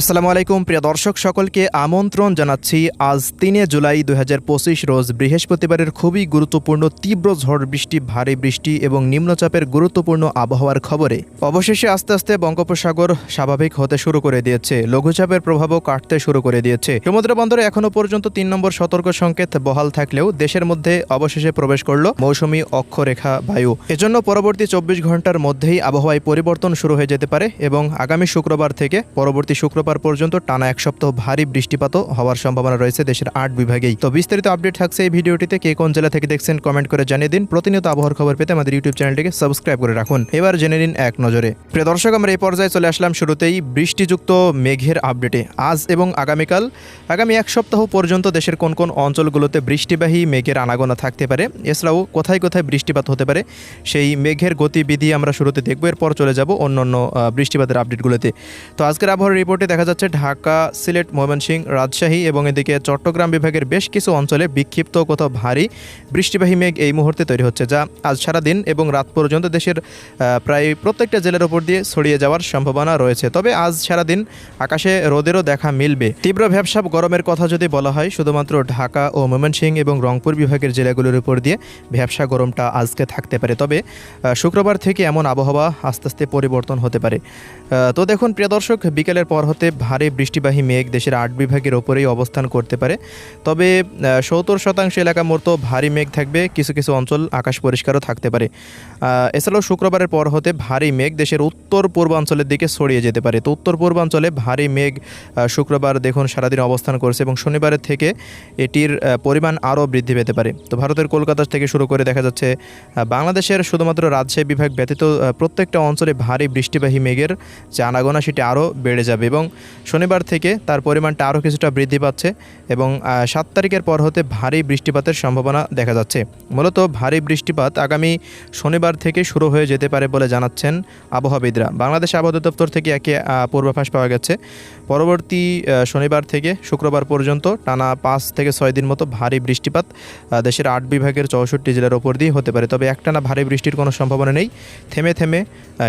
আসসালামু আলাইকুম, প্রিয় দর্শক, সকলকে আমন্ত্রণ জানাচ্ছি। আজ তিনে জুলাই দু হাজার পঁচিশ রোজ বৃহস্পতিবারের খুবই গুরুত্বপূর্ণ তীব্র ঝড় বৃষ্টি, ভারী বৃষ্টি এবং নিম্নচাপের গুরুত্বপূর্ণ আবহাওয়ার খবরে অবশেষে আস্তে আস্তে বঙ্গোপসাগর স্বাভাবিক হতে শুরু করে দিয়েছে। লঘুচাপের প্রভাবও কাটতে শুরু করে দিয়েছে। সমুদ্র বন্দরে এখনও পর্যন্ত তিন নম্বর সতর্ক সংকেত বহাল থাকলেও দেশের মধ্যে অবশেষে প্রবেশ করল মৌসুমি অক্ষরেখা বায়ু। এজন্য পরবর্তী চব্বিশ ঘণ্টার মধ্যেই আবহাওয়ায় পরিবর্তন শুরু হয়ে যেতে পারে এবং আগামী শুক্রবার থেকে পরবর্তী শুক্রবার পর্যন্ত টানা এক সপ্তাহ ভারী বৃষ্টিপাতও হওয়ার সম্ভাবনা রয়েছে দেশের আট বিভাগেই। তো বিস্তারিত আপডেট থাকছে এই ভিডিওটিতে। কে কোন জেলা থেকে দেখছেন কমেন্ট করে জানিয়ে দিন। প্রতিনিয়ত আবহাওয়ার খবর পেতে আমাদের ইউটিউব চ্যানেলটিকে সাবস্ক্রাইব করে রাখুন। এবার জেনে নিন এক নজরে। প্রিয় দর্শক, আমরা এই পর্যায়ে চলে আসলাম শুরুতেই বৃষ্টিযুক্ত মেঘের আপডেটে। আজ এবং আগামীকাল, আগামী এক সপ্তাহ পর্যন্ত দেশের কোন কোন অঞ্চলগুলোতে বৃষ্টিবাহী মেঘের আনাগোনা থাকতে পারে, এছাড়াও কোথায় কোথায় বৃষ্টিপাত হতে পারে, সেই মেঘের গতিবিধি আমরা শুরুতে দেখব। এরপর চলে যাব অন্য অন্য বৃষ্টিপাতের আপডেটগুলোতে। তো আজকের আবহাওয়ার রিপোর্টে দেখা যাচ্ছে ঢাকা, সিলেট, ময়মনসিংহ, রাজশাহী এবং এদিকে চট্টগ্রাম বিভাগের বেশ কিছু অঞ্চলে বিক্ষিপ্ত কোথাও ভারী বৃষ্টিবাহী মেঘ এই মুহূর্তে তৈরি হচ্ছে, যা আজ সারাদিন এবং রাত পর্যন্ত দেশের প্রায় প্রত্যেকটা জেলার উপর দিয়ে ছড়িয়ে যাওয়ার সম্ভাবনা রয়েছে। তবে আজ সারাদিন আকাশে রোদেরও দেখা মিলবে। তীব্র ভ্যাবসাপ গরমের কথা যদি বলা হয়, শুধুমাত্র ঢাকা ও ময়মনসিংহ এবং রংপুর বিভাগের জেলাগুলোর উপর দিয়ে ভ্যাবসা গরমটা আজকে থাকতে পারে। তবে শুক্রবার থেকে এমন আবহাওয়া আস্তে আস্তে পরিবর্তন হতে পারে। তো দেখুন, প্রিয় দর্শক, বিকেলের পর হতে ভারী বৃষ্টিবাহী মেঘ দেশের আট বিভাগের ওপরেই অবস্থান করতে পারে। তবে সত্তর শতাংশ এলাকা মতো ভারী মেঘ থাকবে, কিছু কিছু অঞ্চল আকাশ পরিষ্কারও থাকতে পারে। এছাড়াও শুক্রবারের পর হতে ভারী মেঘ দেশের উত্তর পূর্বাঞ্চলের দিকে ছড়িয়ে যেতে পারে। তো উত্তর পূর্বাঞ্চলে ভারী মেঘ শুক্রবার দেখুন সারাদিন অবস্থান করছে এবং শনিবারের থেকে এটির পরিমাণ আরও বৃদ্ধি পেতে পারে। তো ভারতের কলকাতা থেকে শুরু করে দেখা যাচ্ছে বাংলাদেশের শুধুমাত্র রাজশাহী বিভাগ ব্যতীত প্রত্যেকটা অঞ্চলে ভারী বৃষ্টিবাহী মেঘের যে আনাগোনা সেটি আরও বেড়ে যাবে এবং শনিবার থেকে তার পরিমাণটা আরও কিছুটা বৃদ্ধি পাচ্ছে এবং সাত তারিখের পর হতে ভারী বৃষ্টিপাতের সম্ভাবনা দেখা যাচ্ছে। মূলত ভারী বৃষ্টিপাত আগামী শনিবার থেকে শুরু হয়ে যেতে পারে বলে জানাচ্ছেন আবহাওয়াবিদরা। বাংলাদেশ আবহাওয়া দপ্তর থেকে একে পূর্বাভাস পাওয়া গেছে। পরবর্তী শনিবার থেকে শুক্রবার পর্যন্ত টানা পাঁচ থেকে ছয় দিন মতো ভারী বৃষ্টিপাত দেশের আট বিভাগের চৌষট্টি জেলার ওপর দিয়ে হতে পারে। তবে একটানা ভারী বৃষ্টির কোনো সম্ভাবনা নেই। থেমে থেমে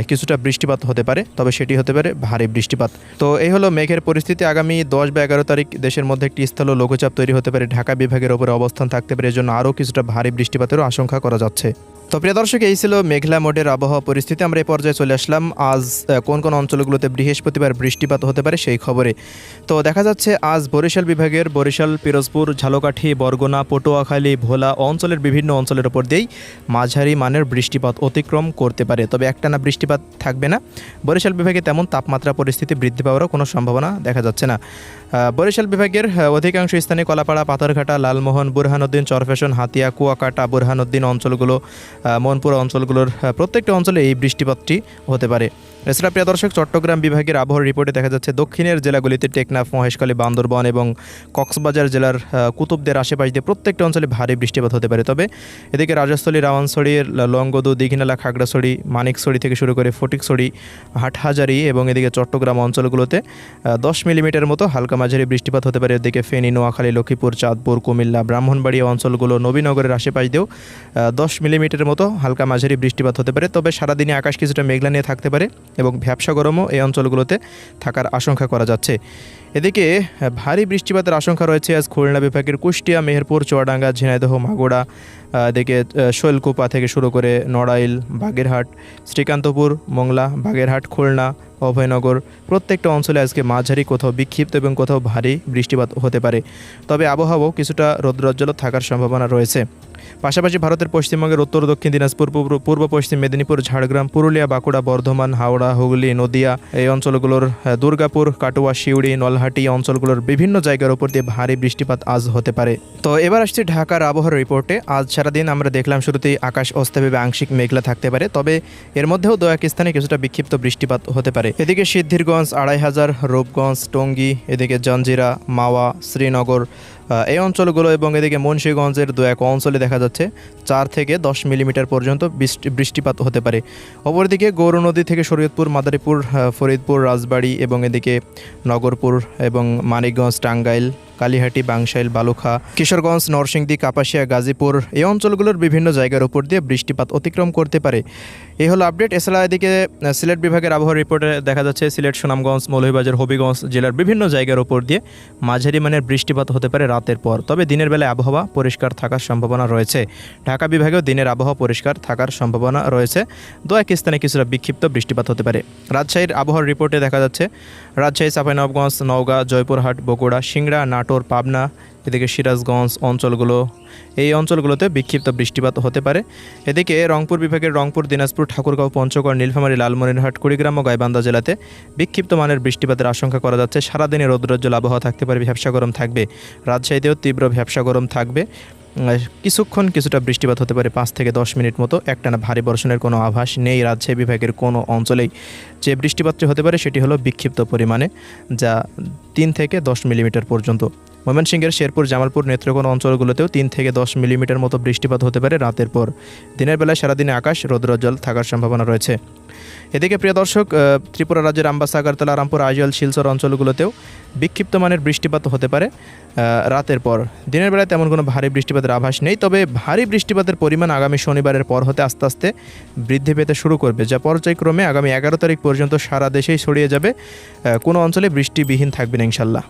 কিছুটা বৃষ্টিপাত হতে পারে, তবে সেটি হতে পারে ভারী বৃষ্টিপাত। তো এই হলো, মেঘের পরিস্থিতি আগামী দশ বা এগারো তারিখ দেশের মধ্যে একটি স্থল লঘুচাপ তৈরি হতে পারে। ঢাকা বিভাগের ওপরে অবস্থান থাকতে পারে, এজন্য আরও কিছুটা ভারী বৃষ্টিপাতেরও আশঙ্কা করা যাচ্ছে। তো প্রিয় দর্শক, এই ছিল মেঘলা মোডের আবহাওয়া পরিস্থিতি। আমরা এই পর্যায়ে চলে আসলাম। আজ কোন কোন অঞ্চলগুলোতে বৃহস্পতিবার বৃষ্টিপাত হতে পারে সেই খবরে। তো দেখা যাচ্ছে, আজ বরিশাল বিভাগের বরিশাল, পিরোজপুর, ঝালকাঠি, বরগুনা, পটুয়াখালী, ভোলা অঞ্চলের বিভিন্ন অঞ্চলের উপর দিয়েই মাঝারি মানের বৃষ্টিপাত অতিক্রম করতে পারে। তবে একটানা বৃষ্টিপাত থাকবে না। বরিশাল বিভাগে তেমন তাপমাত্রা পরিস্থিতি বৃদ্ধি পাওয়ারও কোনো সম্ভাবনা দেখা যাচ্ছে না। বরিশাল বিভাগের অধিকাংশ স্থানে কলাপাড়া, পাথরঘাটা, লালমোহন, বুরহানুদ্দিন, চরফেশন, হাতিয়া, কুয়াকাটা, বুরহানুদ্দিন অঞ্চলগুলো আহ, মনপুর অঞ্চলগুলোর প্রত্যেকটা অঞ্চলে এই বৃষ্টিপাতটি হতে পারে। এছাড়া প্রিয় দর্শক, চট্টগ্রাম বিভাগের আবহাওয়ার রিপোর্টে দেখা যাচ্ছে, দক্ষিণের জেলাগুলিতে টেকনাফ, মহেশখালী, বান্দরবান এবং কক্সবাজার জেলার কুতুবদের আশেপাশ দিয়ে প্রত্যেকটা অঞ্চলে ভারী বৃষ্টিপাত হতে পারে। তবে এদিকে রাজস্থলী রাওয়ানছড়ি লংগদু, দীঘিনালা, খাগড়াছড়ি, মানিকছড়ি থেকে শুরু করে ফটিকছড়ি, হাটহাজারি এবং এদিকে চট্টগ্রাম অঞ্চলগুলোতে দশ মিলিমিটার মতো হালকা মাঝারি বৃষ্টিপাত হতে পারে। এদিকে ফেনী, নোয়াখালী, লক্ষ্মীপুর, চাঁদপুর, কুমিল্লা, ব্রাহ্মণবাড়িয়া অঞ্চলগুলো, নবীনগরের আশেপাশ দিয়েও দশ মিলিমিটারের মতো হালকা মাঝারি বৃষ্টিপাত হতে পারে। তবে সারাদিনে আকাশ কিছুটা মেঘলা নিয়ে থাকতে পারে। এবং ভ্যাবসা গরমও এই অঞ্চলগুলোতে থাকার আশঙ্কা করা যাচ্ছে। এদিকে, ভারী বৃষ্টিপাতের আশঙ্কা রয়েছে আজ খুলনা বিভাগের কুষ্টিয়া, মেহেরপুর, চুয়াডাঙ্গা, ঝিনাইদহ মাগুড়া এদিকে শৈলকুপা থেকে শুরু করে নড়াইল, বাগেরহাট, শ্রীকান্তপুর, মংলা, বাগেরহাট, খুলনা অভয়নগর। প্রত্যেকটা অঞ্চলে আজকে মাঝারি, কোথাও বিক্ষিপ্ত এবং কোথাও ভারী বৃষ্টিপাত হতে পারে। তবে আবহাওয়াও কিছুটা রৌদ্রজ্জ্বল থাকার সম্ভাবনা রয়েছে। পাশাপাশি ভারতের পশ্চিমবঙ্গের উত্তর দক্ষিণ দিনাজপুর, পূর্ব পশ্চিম মেদিনীপুর, ঝাড়গ্রাম, পুরুলিয়া, বাঁকুড়া, বর্ধমান, হাওড়া, হুগলি, নদিয়া এই অঞ্চলগুলোর দুর্গাপুর, কাটুয়া শিউড়ি নলহাটি অঞ্চলগুলোর বিভিন্ন জায়গার উপর দিয়ে ভারী বৃষ্টিপাত আজ হতে পারে। তো এবার আসছি ঢাকার আবহাওয়ার রিপোর্টে। আজ সারাদিন আমরা দেখলাম শুরুতেই আকাশ অস্থাভাবে আংশিক মেঘলা থাকতে পারে। তবে এর মধ্যেও দু এক স্থানে কিছুটা বিক্ষিপ্ত বৃষ্টিপাত হতে পারে। এদিকে সিদ্ধিরগঞ্জ আড়াই হাজার রূপগঞ্জ টঙ্গী এদিকে জঞ্জিরা মাওয়া শ্রীনগর এই অঞ্চলগুলো এবং এদিকে মুন্সীগঞ্জের দু এক অঞ্চলে দেখা যাচ্ছে চার থেকে দশ মিলিমিটার পর্যন্ত বৃষ্টি বৃষ্টিপাত হতে পারে। অপরদিকে গৌর নদী থেকে শরীয়তপুর, মাদারীপুর ফরিদপুর, রাজবাড়ি এবং এদিকে নগরপুর এবং মানিকগঞ্জ, টাঙ্গাইল, কালীহাটি বাংশাইল বালুখা, কিশোরগঞ্জ, নরসিংদী, কাপাসিয়া, গাজীপুর এই অঞ্চলগুলোর বিভিন্ন জায়গার উপর দিয়ে বৃষ্টিপাত অতিক্রম করতে পারে। এই হলো আপডেট। এছাড়া এদিকে সিলেট বিভাগের আবহাওয়া রিপোর্টে দেখা যাচ্ছে সিলেট, সুনামগঞ্জ, মৌলভীবাজার, হবিগঞ্জ জেলার বিভিন্ন জায়গার উপর দিয়ে মাঝারি মানের বৃষ্টিপাত হতে পারে রাতের পর। তবে দিনের বেলায় আবহাওয়া পরিষ্কার থাকার সম্ভাবনা রয়েছে। ঢাকা বিভাগেও দিনের আবহাওয়া পরিষ্কার থাকার সম্ভাবনা রয়েছে। দু এক স্থানে কিছুটা বিক্ষিপ্ত বৃষ্টিপাত হতে পারে। রাজশাহীর আবহাওয়ার রিপোর্টে দেখা যাচ্ছে, রাজশাহী, চাঁপাইনবাবগঞ্জ, নওগাঁ, জয়পুরহাট, বগুড়া, সিংড়া, নাটোর, পাবনা, এদিকে সিরাজগঞ্জ অঞ্চলগুলো এই অঞ্চলগুলোতে বিক্ষিপ্ত বৃষ্টিপাত হতে পারে। এদিকে রংপুর বিভাগের রংপুর, দিনাজপুর, ঠাকুরগাঁও, পঞ্চগড়, নীলফামারী, লালমনিরহাট, কুড়িগ্রাম ও গাইবান্ধা জেলাতে বিক্ষিপ্ত মানের বৃষ্টিপাতের আশঙ্কা করা যাচ্ছে। সারাদিনে রৌদ্রোজ্জ্বল আবহাওয়া থাকতে পারে ভ্যাবসা গরম থাকবে। রাজশাহীতেও তীব্র ভ্যাবসা গরম থাকবে। কিছুক্ষণ কিছুটা বৃষ্টিপাত হতে পারে পাঁচ থেকে দশ মিনিট মতো। একটানা ভারী বর্ষণের কোনো আভাস নেই রাজশাহী বিভাগের কোনো অঞ্চলেই। যে বৃষ্টিপাতটি হতে পারে সেটি হলো বিক্ষিপ্ত পরিমাণে, যা তিন থেকে দশ মিলিমিটার পর্যন্ত। ময়মনসিংহের শেরপুর জামালপুর নেত্রকোনা অঞ্চলগুলোতেও তিন থেকে দশ মিলিমিটার মতো বৃষ্টিপাত হতে পারে রাতের পর। দিনের বেলায় সারাদিনে আকাশ রৌদ্রোজ্জ্বল থাকার সম্ভাবনা রয়েছে। এদিকে প্রিয় দর্শক ত্রিপুরা রাজ্যের আমবাসা, আগরতলা, রামপুর, আইজল, শিলচর অঞ্চলগুলোতেও বিক্ষিপ্ত মানের বৃষ্টিপাত হতে পারে রাতের পর। দিনের বেলায় তেমন কোনো ভারী বৃষ্টিপাতের আভাস নেই, তবে ভারী বৃষ্টিপাতের পরিমাণ আগামী শনিবারের পর হতে আস্তে আস্তে বৃদ্ধি পেতে শুরু করবে, যা পর্যায়ক্রমে আগামী এগারো তারিখ পর্যন্ত সারা দেশেই ছড়িয়ে যাবে। কোনো অঞ্চলে বৃষ্টিবিহীন থাকবে না, ইনশাল্লাহ।